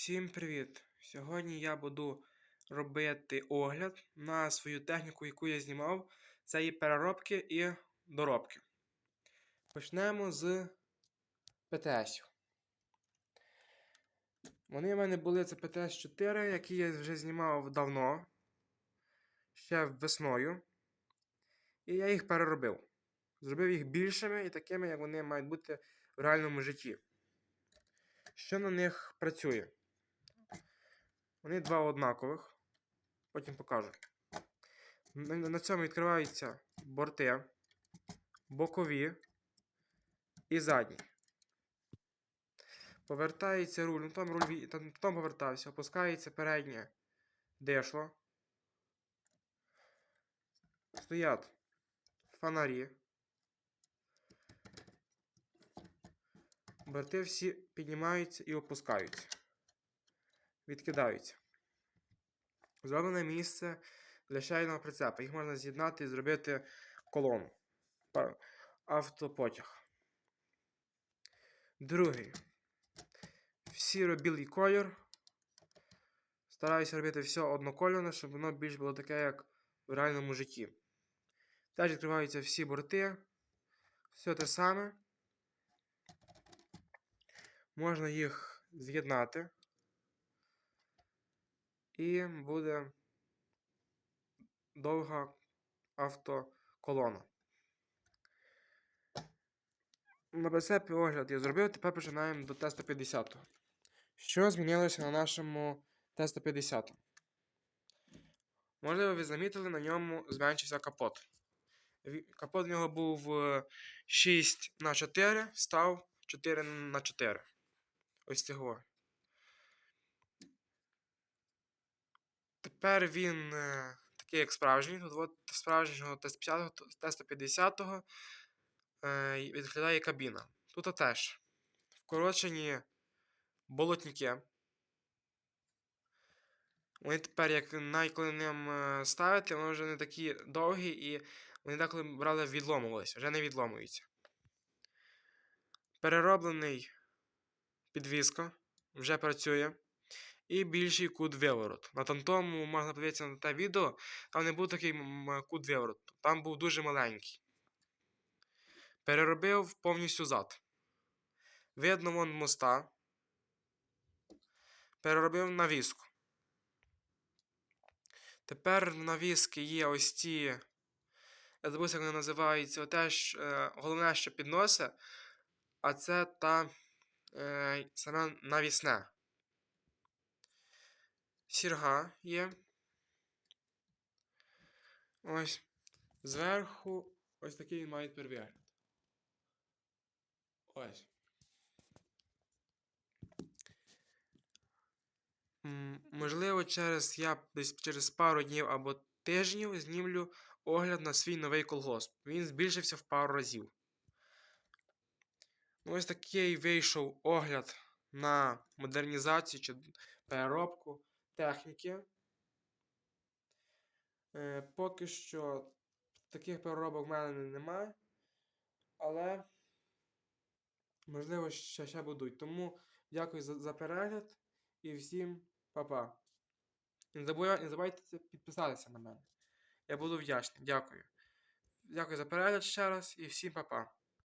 Всім привіт! Сьогодні я буду робити огляд на свою техніку, яку я знімав. Це і переробки і доробки. Почнемо з ПТС. Вони в мене були це ПТС-4, які я вже знімав давно, ще весною. І я їх переробив. Зробив їх більшими і такими, як вони мають бути в реальному житті. Що на них працює? Вони два однакових. Потім покажу. На, цьому відкриваються борти, бокові і задні. Повертається руль, ну там руль там, там повертався, опускається переднє дешло. Стоять фонарі. Борти всі піднімаються і опускаються. Відкидаються. Зроблене місце для шейного прицепа. Їх можна з'єднати і зробити колону. Автопотяг. Другий. Сіро-білий колір. Стараюся робити все однокольне, щоб воно більш було таке, як в реальному житті. Теж відкриваються всі борти. Все те саме. Можна їх з'єднати. І буде довга автоколона. На прицепі огляд я зробив, тепер починаємо до тесту 50. Що змінилося на нашому тесту 50? Можливо, ви замітили, на ньому зменшився капот. Капот в нього був е, 6 на 4 став 4 на 4. Ось цього. Тепер він е, такий, як справжній. От справжнього тест 50, теста 50 е, відглядає кабіна. Тут теж вкорочені болотники. Вони тепер, як навіть коли ним е, ставити, вони вже не такі довгі і вони деколи брали відломувалися, вже не відломуються. Перероблений підвіска вже працює. І більший кут виворот. На тому можна подивитися на те відео, там не був такий кут вивороту. Там був дуже маленький. Переробив повністю зад. Видно вон моста. Переробив навіску. Тепер навіски є ось ті. Я забув, як вони називаються. Оте ж, е, головне, що підносить, а це та е, саме навісне. Сірга є. Ось. Зверху ось такий він має тепер. Ось. Можливо, через я десь через пару днів або тижнів знімлю огляд на свій новий колгосп. Він збільшився в пару разів. Ну, ось такий вийшов огляд на модернізацію чи переробку техніки. Е, поки що таких переробок в мене немає. Але можливо ще, ще будуть. Тому дякую за, за перегляд і всім па-па. Не забувайте підписатися на мене. Я буду вдячний. Дякую. Дякую за перегляд ще раз і всім па-па.